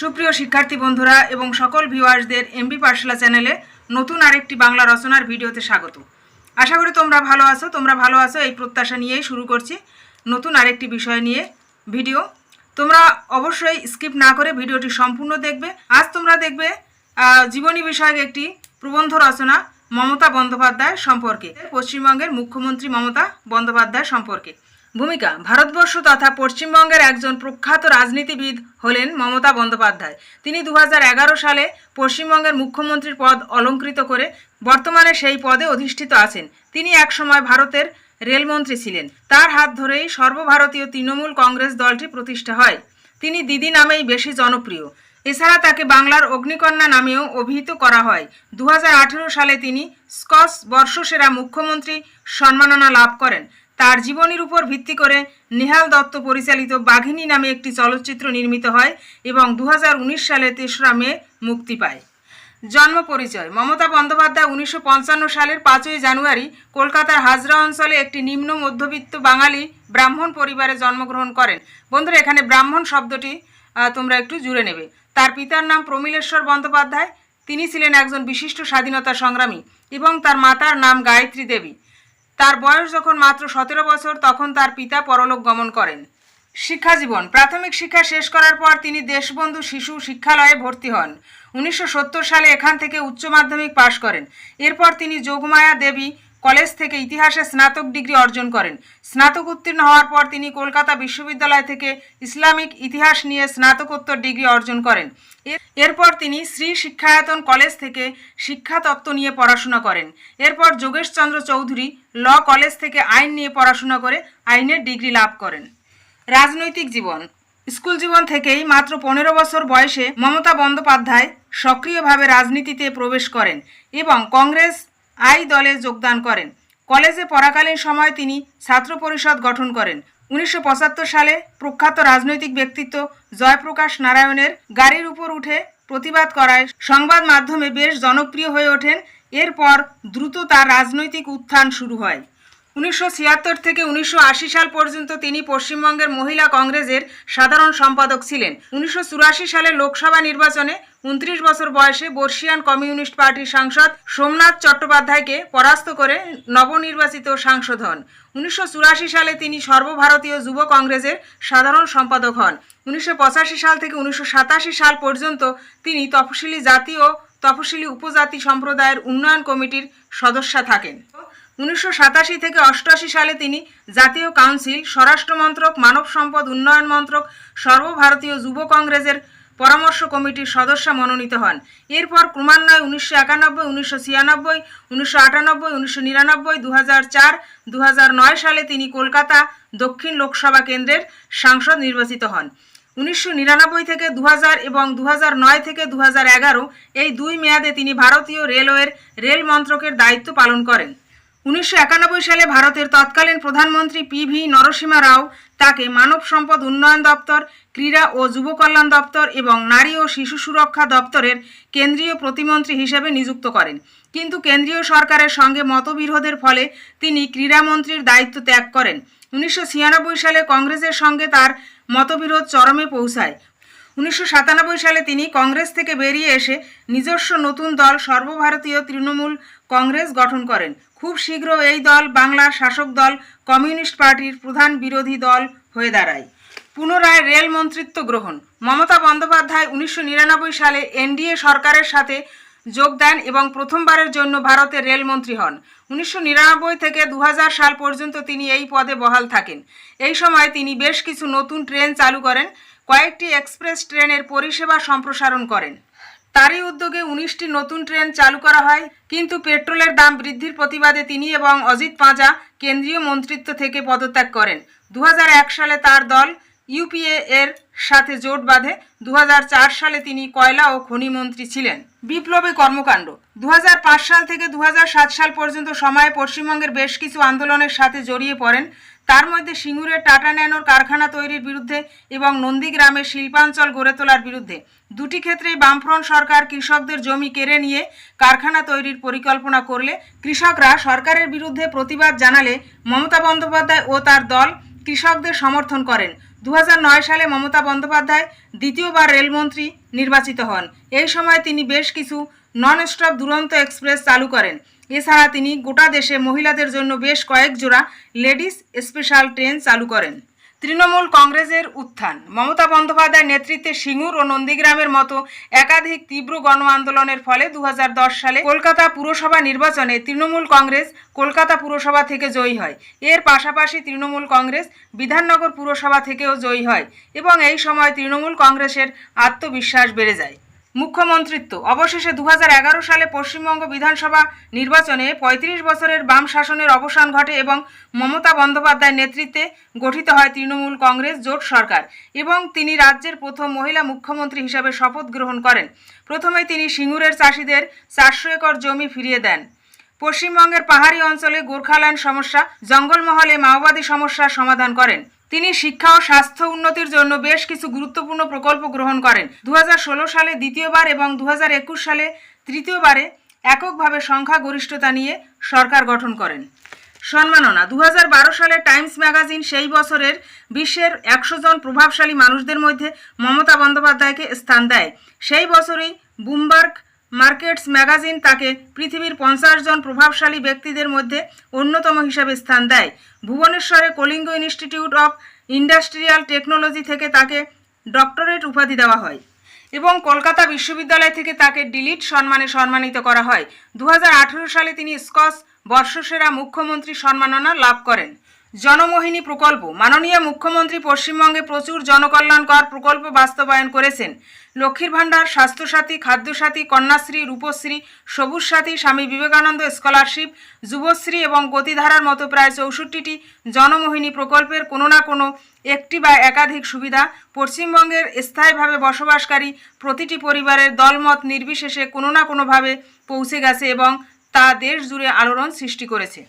সুপ্রিয় শিক্ষার্থী বন্ধুরা এবং সকল ভিউয়ার্সদের এমবি পাঠশালা চ্যানেলে নতুন আরেকটি বাংলা রচনার ভিডিওতে স্বাগত। আশা করি তোমরা ভালো আছো, তোমরা ভালো আছো, এই প্রত্যাশা নিয়েই শুরু করছি নতুন আরেকটি বিষয় নিয়ে ভিডিও। তোমরা অবশ্যই স্কিপ না করে ভিডিওটি সম্পূর্ণ দেখবে। আজ তোমরা দেখবে জীবনী বিষয়ক একটি প্রবন্ধ রচনা মমতা বন্দ্যোপাধ্যায় সম্পর্কে, পশ্চিমবঙ্গের মুখ্যমন্ত্রী মমতা বন্দ্যোপাধ্যায় সম্পর্কে। ভূমিকা। ভারতবর্ষ তথা পশ্চিমবঙ্গের একজন প্রখ্যাত রাজনীতিবিদ হলেন মমতা বন্দ্যোপাধ্যায়। তিনি দু হাজার এগারো সালে পশ্চিমবঙ্গের মুখ্যমন্ত্রীর পদ অলঙ্কৃত করে বর্তমানে সেই পদে অধিষ্ঠিত আছেন। তিনি একসময় ভারতের রেলমন্ত্রী ছিলেন। তার হাত ধরেই সর্বভারতীয় তৃণমূল কংগ্রেস দলটি প্রতিষ্ঠা হয়। তিনি দিদি নামেই বেশি জনপ্রিয়। এছাড়া তাকে বাংলার অগ্নিকন্যা নামেও অভিহিত করা হয়। দু হাজার আঠারো সালে তিনি স্কচ বর্ষসেরা মুখ্যমন্ত্রী সম্মাননা লাভ করেন। তার জীবনীর উপর ভিত্তি করে নেহাল দত্ত পরিচালিত বাঘিনী নামে একটি চলচ্চিত্র নির্মিত হয় এবং দু হাজার উনিশ সালে তেসরা মে মুক্তি পায়। জন্ম পরিচয়, মমতা বন্দ্যোপাধ্যায় উনিশশো পঞ্চান্ন সালের পাঁচই জানুয়ারি কলকাতার হাজরা অঞ্চলে একটি নিম্ন মধ্যবিত্ত বাঙালি ব্রাহ্মণ পরিবারে জন্মগ্রহণ করেন। বন্ধুরা, এখানে ব্রাহ্মণ শব্দটি তোমরা একটু জুড়ে নেবে। তার পিতার নাম প্রমিলেশ্বর বন্দ্যোপাধ্যায়। তিনি ছিলেন একজন বিশিষ্ট স্বাধীনতা সংগ্রামী এবং তার মাতার নাম গায়ত্রী দেবী। তার বয়স যখন মাত্র সতেরো বছর, তখন তার পিতা পরলোক গমন করেন। শিক্ষা জীবন প্রাথমিক শিক্ষা শেষ করার পর তিনি দেশবন্ধু শিশু শিক্ষালয়ে ভর্তি হন। উনিশশো সত্তর সালে এখান থেকে উচ্চ মাধ্যমিক পাশ করেন। এরপর তিনি যোগমায়া দেবী কলেজ থেকে ইতিহাসে স্নাতক ডিগ্রি অর্জন করেন। স্নাতক উত্তীর্ণ হওয়ার পর তিনি কলকাতা বিশ্ববিদ্যালয় থেকে ইসলামিক ইতিহাস নিয়ে স্নাতকোত্তর ডিগ্রি অর্জন করেন। এর- এরপর তিনি শ্রী শিক্ষায়তন কলেজ থেকে শিক্ষাতত্ত্ব নিয়ে পড়াশোনা করেন। এরপর যোগেশচন্দ্র চৌধুরী ল কলেজ থেকে আইন নিয়ে পড়াশোনা করে আইনের ডিগ্রি লাভ করেন। রাজনৈতিক জীবন। স্কুল জীবন থেকেই মাত্র পনেরো বছর বয়সে মমতা বন্দ্যোপাধ্যায় সক্রিয়ভাবে রাজনীতিতে প্রবেশ করেন এবং কংগ্রেস আই দলে যোগদান করেন। কলেজে পড়াকালীন সময় তিনি ছাত্র পরিষদ গঠন করেন। উনিশশো পঁচাত্তর সালে প্রখ্যাত রাজনৈতিক ব্যক্তিত্ব জয়প্রকাশ নারায়ণের গাড়ির উপর উঠে প্রতিবাদ করায় সংবাদ মাধ্যমে বেশ জনপ্রিয় হয়ে ওঠেন। এরপর দ্রুত তার রাজনৈতিক উত্থান শুরু হয়। উনিশশো ছিয়াত্তর থেকে উনিশশো আশি সাল পর্যন্ত তিনি পশ্চিমবঙ্গের মহিলা কংগ্রেসের সাধারণ সম্পাদক ছিলেন। উনিশশো চুরাশি সালের লোকসভা নির্বাচনে উনত্রিশ বছর বয়সে বর্ষিয়ান কমিউনিস্ট পার্টির সাংসদ সোমনাথ চট্টোপাধ্যায়কে পরাস্ত করে নবনির্বাচিত সাংসদ হন। উনিশশো চুরাশি সালে তিনি সর্বভারতীয় যুব কংগ্রেসের সাধারণ সম্পাদক হন। উনিশশো পঁচাশি সাল থেকে উনিশশো সাতাশি সাল পর্যন্ত তিনি তফসিলি জাতি ও তফসিলি উপজাতি সম্প্রদায়ের উন্নয়ন কমিটির সদস্য থাকেন। উনিশশো সাতাশি থেকে অষ্টআশি সালে তিনি জাতীয় কাউন্সিল স্বরাষ্ট্র মন্ত্রক মানব সম্পদ উন্নয়ন মন্ত্রক, সর্বভারতীয় যুব কংগ্রেসের পরামর্শ কমিটির সদস্য মনোনীত হন। এরপর ক্রমান্বয়ে উনিশশো একানব্বই, উনিশশো ছিয়ানব্বই, উনিশশো আটানব্বই, উনিশশো নিরানব্বই দু হাজার চার দু হাজার নয় সালে তিনি কলকাতা দক্ষিণ লোকসভা কেন্দ্রের সাংসদ নির্বাচিত হন। উনিশশো নিরানব্বই থেকে দু হাজার এবং দু নয় থেকে দু এই দুই মেয়াদে তিনি ভারতীয় রেলওয়ের রেল মন্ত্রকের দায়িত্ব পালন করেন। উনিশশো একানব্বই সালে ভারতের তৎকালীন প্রধানমন্ত্রী পি ভি নরসিমা রাও তাকে মানব সম্পদ উন্নয়ন দপ্তর, ক্রীড়া ও যুব কল্যাণ দপ্তর এবং নারী ও শিশু সুরক্ষা দপ্তরের কেন্দ্রীয় প্রতিমন্ত্রী হিসেবে নিযুক্ত করেন। কিন্তু কেন্দ্রীয় সরকারের সঙ্গে মতবিরোধের ফলে তিনি ক্রীড়ামন্ত্রীর দায়িত্ব ত্যাগ করেন। উনিশশো ছিয়ানব্বই সালে কংগ্রেসের সঙ্গে তার মতবিরোধ চরমে পৌঁছায়। উনিশশো সাতানব্বই সালে তিনি কংগ্রেস থেকে বেরিয়ে এসে নিজস্ব নতুন দল সর্বভারতীয় তৃণমূল কংগ্রেস গঠন করেন। খুব শীঘ্র এই দল বাংলার শাসক দল কমিউনিস্ট পার্টির প্রধান বিরোধী দল হয়ে দাঁড়ায়। পুনরায় রেল মন্ত্রিত্ব গ্রহণ। মমতা বন্দ্যোপাধ্যায় উনিশশো নিরানব্বই সালে এনডিএ সরকারের সাথে যোগ দেন এবং প্রথমবারের জন্য ভারতের রেলমন্ত্রী হন। উনিশশো নিরানব্বই থেকে দু সাল পর্যন্ত তিনি এই পদে বহাল থাকেন। এই সময় তিনি বেশ কিছু নতুন ট্রেন চালু করেন। কয়েকটি এক্সপ্রেস ট্রেনের পরিষেবা সম্প্রসারণ করেন। তারই উদ্যোগে উনিশটি নতুন ট্রেন চালু করা হয়, কিন্তু পেট্রোলের দাম বৃদ্ধির প্রতিবাদে তিনি এবং অজিত পাঁজা কেন্দ্রীয় মন্ত্রিত্ব থেকে পদত্যাগ করেন। দু হাজার এক সালে তার দল ইউপিএ এর সাথে জোট বাঁধে। দু হাজার চার সালে তিনি কয়লা ও খনি মন্ত্রী ছিলেন। বিপ্লবী কর্মকাণ্ড। দু হাজার পাঁচ সাল থেকে দু হাজার সাত সাল পর্যন্ত সময়ে পশ্চিমবঙ্গের বেশ কিছু আন্দোলনের সাথে জড়িয়ে পড়েন। তার মধ্যে সিঙ্গুরের টাটা ন্যানোর কারখানা তৈরির বিরুদ্ধে এবং নন্দীগ্রামের শিল্পাঞ্চল গড়ে তোলার বিরুদ্ধে। দুটি ক্ষেত্রেই বামফ্রন্ট সরকার কৃষকদের জমি কেড়ে নিয়ে কারখানা তৈরির পরিকল্পনা করলে কৃষকরা সরকারের বিরুদ্ধে প্রতিবাদ জানালে মমতা বন্দ্যোপাধ্যায় ও তার দল কৃষকদের সমর্থন করেন। দু হাজার নয় সালে মমতা বন্দ্যোপাধ্যায় দ্বিতীয়বার রেলমন্ত্রী নির্বাচিত হন। এই সময় তিনি বেশ কিছু নন স্টপ দুরন্ত এক্সপ্রেস চালু করেন। এছাড়া তিনি গোটা দেশে মহিলাদের জন্য বেশ কয়েক জোড়া লেডিস স্পেশাল ট্রেন চালু করেন। তৃণমূল কংগ্রেসের উত্থান। মমতা বন্দ্যোপাধ্যায়ের নেতৃত্বে সিঙ্গুর ও নন্দীগ্রামের মতো একাধিক তীব্র গণ আন্দোলনের ফলে দু হাজার দশ সালে কলকাতা পুরসভা নির্বাচনে তৃণমূল কংগ্রেস কলকাতা পুরসভা থেকে জয়ী হয়। এর পাশাপাশি তৃণমূল কংগ্রেস বিধাননগর পুরসভা থেকেও জয়ী হয় এবং এই সময় তৃণমূল কংগ্রেসের আত্মবিশ্বাস বেড়ে যায়। মুখ্যমন্ত্রিত্ব। অবশেষে দু হাজার এগারো সালে পশ্চিমবঙ্গ বিধানসভা নির্বাচনে ৩৫ বছরের বাম শাসনের অবসান ঘটে এবং মমতা বন্দ্যোপাধ্যায়ের নেতৃত্বে গঠিত হয় তৃণমূল কংগ্রেস জোট সরকার এবং তিনি রাজ্যের প্রথম মহিলা মুখ্যমন্ত্রী হিসাবে শপথ গ্রহণ করেন। প্রথমে তিনি সিঙ্গুরের চাষিদের চারশো একর জমি ফিরিয়ে দেন। পশ্চিমবঙ্গের পাহাড়ি অঞ্চলে গোর্খাল্যান্ড সমস্যা, জঙ্গলমহলে মাওবাদী সমস্যার সমাধান করেন। তিনি শিক্ষা ও স্বাস্থ্য উন্নতির জন্য বেশ কিছু গুরুত্বপূর্ণ প্রকল্প গ্রহণ করেন। দু হাজার ষোলো সালে দ্বিতীয়বার এবং দু হাজার একুশ সালে তৃতীয়বারে এককভাবে সংখ্যাগরিষ্ঠতা নিয়ে সরকার গঠন করেন। সম্মাননা দু হাজার বারো সালে টাইমস ম্যাগাজিন সেই বছরের বিশ্বের একশো জন প্রভাবশালী মানুষদের মধ্যে মমতা বন্দ্যোপাধ্যায়কে স্থান দেয়। সেই বছরেই বুমবার্গ মার্কেটস ম্যাগাজিন তাকে পৃথিবীর পঞ্চাশ জন প্রভাবশালী ব্যক্তিদের মধ্যে অন্যতম হিসাবে স্থান দেয়। ভুবনেশ্বরে Kalinga institute of industrial technology থেকে তাকে ডক্টরেট উপাধি দেওয়া হয় এবং কলকাতা বিশ্ববিদ্যালয় থেকে তাকে ডিলিট সম্মানে সম্মানিত করা হয়। দু হাজার আঠেরো সালে তিনি স্কচ বর্ষসেরা মুখ্যমন্ত্রী সম্মাননা লাভ করেন। জনমোহিনী প্রকল্প। মাননীয় মুখ্যমন্ত্রী পশ্চিমবঙ্গে প্রচুর জনকল্যাণকর প্রকল্প বাস্তবায়ন করেছেন। লক্ষ্মীর ভাণ্ডার, স্বাস্থ্যসাথী, খাদ্যসাথী, কন্যাশ্রী, রূপশ্রী সবুজ সাথী স্বামী বিবেকানন্দ স্কলারশিপ, যুবশ্রী এবং গতিধারার মতো প্রায় চৌষট্টিটি জনমোহিনী প্রকল্পের কোনো না কোনো একটি বা একাধিক সুবিধা পশ্চিমবঙ্গের স্থায়ীভাবে বসবাসকারী প্রতিটি পরিবারের দলমত নির্বিশেষে কোনো না কোনোভাবে পৌঁছে গেছে এবং তা দেশ জুড়ে আলোড়ন সৃষ্টি করেছে।